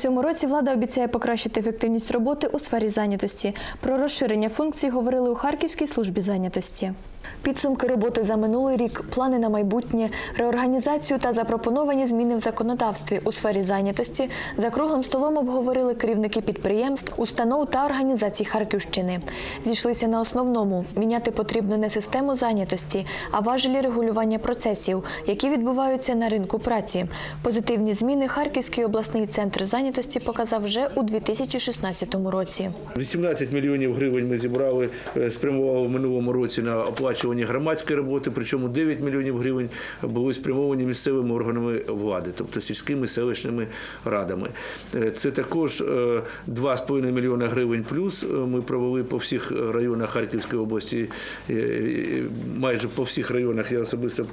Цьому році влада обіцяє покращити ефективність роботи у сфері зайнятості. Про розширення функцій говорили у Харківській службі зайнятості. Підсумки роботи за минулий рік, плани на майбутнє, реорганізацію та запропоновані зміни в законодавстві у сфері зайнятості за круглим столом обговорили керівники підприємств, установ та організацій Харківщини. Зійшлися на основному міняти потрібно не систему зайнятості, а важелі регулювання процесів, які відбуваються на ринку праці. Позитивні зміни Харківський обласний центр зайнятості показав вже у 2016 році. 18 мільйонів гривень ми зібрали, е, спрямували в минулому році на оплачування громадської роботи, причому 9 мільйонів гривень були спрямовані місцевими органами влади, тобто сільськими селищними радами. Е, Це також е, 2,5 мільйона гривень плюс е, ми провели по всіх районах Харківської області, е, е, майже по всіх районах я особисто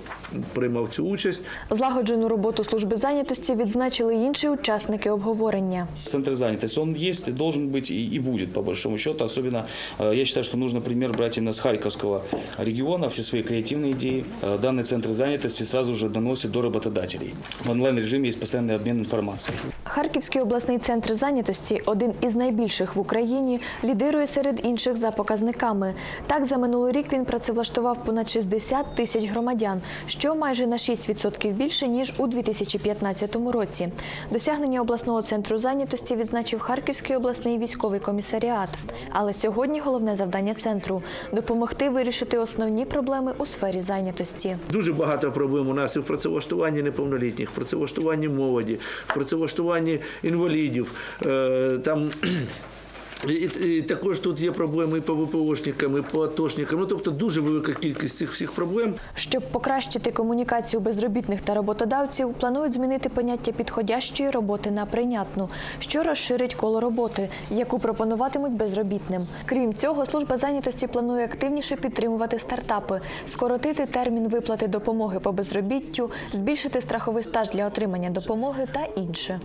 приймав цю участь. Злагоджену роботу служби зайнятості відзначили інші учасники обговорення. Центр занятости, он есть, должен быть и, и будет, по большому счету. Особенно, э, я считаю, что нужно пример брать именно с Харьковского региона. Все свои креативные идеи э, данный центр занятости сразу же доносит до работодателей. В онлайн-режиме есть постоянный обмен информацией. Харківський обласний центр зайнятості, один із найбільших в Україні, лідирує серед інших за показниками. Так, за минулий рік він працевлаштував понад 60 тисяч громадян, що майже на 6% більше ніж у 2015 році. Досягнення обласного центру зайнятості відзначив Харківський обласний військовий комісаріат. Але сьогодні головне завдання центру допомогти вирішити основні проблеми у сфері зайнятості. Дуже багато проблем у нас і в працевлаштуванні неповнолітніх, в працевлаштуванні молоді, в працевлаштуванні інвалідів. Е, Там і, і також тут є проблеми по ВПОшникам, і по атошникам. Ну тобто дуже велика кількість цих всіх проблем. Щоб покращити комунікацію безробітних та роботодавців, планують змінити поняття підходящої роботи на прийнятну, що розширить коло роботи, яку пропонуватимуть безробітним. Крім цього, служба зайнятості планує активніше підтримувати стартапи, скоротити термін виплати допомоги по безробіттю, збільшити страховий стаж для отримання допомоги та інше.